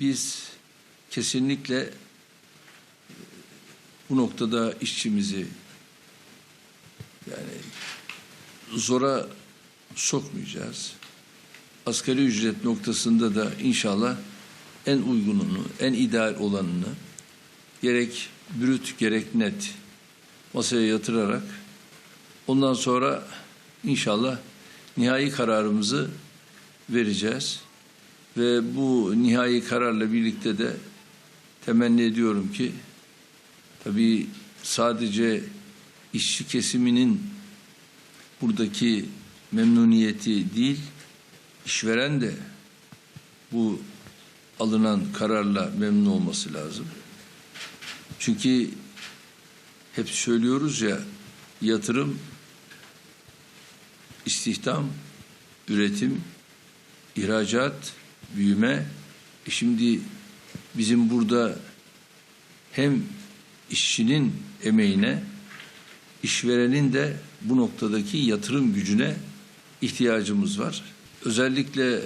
biz kesinlikle bu noktada işçimizi yani zora sokmayacağız. Asgari ücret noktasında da inşallah en uygununu, en ideal olanını gerek brüt gerek net masaya yatırarak ondan sonra inşallah nihai kararımızı vereceğiz. Ve bu nihai kararla birlikte de temenni ediyorum ki tabii sadece işçi kesiminin buradaki memnuniyeti değil, işveren de bu alınan kararla memnun olması lazım. Çünkü hep söylüyoruz ya yatırım, istihdam, üretim, ihracat, büyüme. E şimdi bizim burada hem işçinin emeğine, işverenin de bu noktadaki yatırım gücüne ihtiyacımız var. Özellikle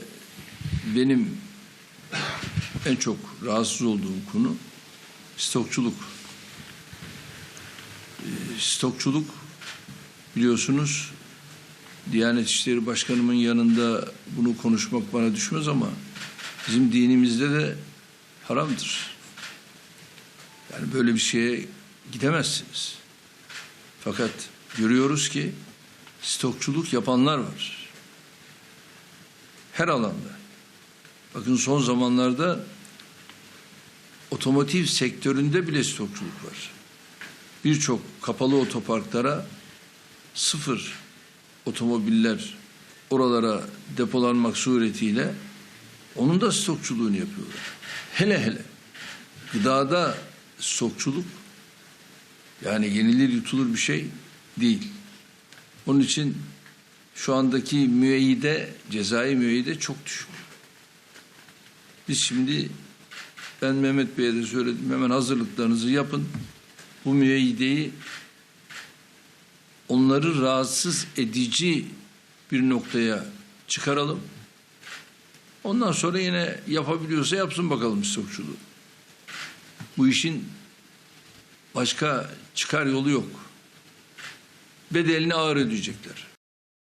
benim en çok rahatsız olduğum konu stokçuluk. Ee, Stokçuluk biliyorsunuz Diyanet İşleri Başkanımın yanında bunu konuşmak bana düşmez ama bizim dinimizde de haramdır. Yani böyle bir şeye gidemezsiniz. Fakat görüyoruz ki stokçuluk yapanlar var. Her alanda. Bakın son zamanlarda otomotiv sektöründe bile stokçuluk var. Birçok kapalı otoparklara sıfır otomobiller oralara depolanmak suretiyle onun da stokçuluğunu yapıyorlar. Hele hele gıdada stokçuluk yani yenilir yutulur bir şey değil. Onun için şu andaki müeyyide, cezai müeyyide çok düşük. Biz şimdi ben Mehmet Bey'e de söyledim hemen hazırlıklarınızı yapın. Bu müeyyideyi onları rahatsız edici bir noktaya çıkaralım. Ondan sonra yine yapabiliyorsa yapsın bakalım stokçuluğu. Bu işin başka çıkar yolu yok. Bedelini ağır ödeyecekler.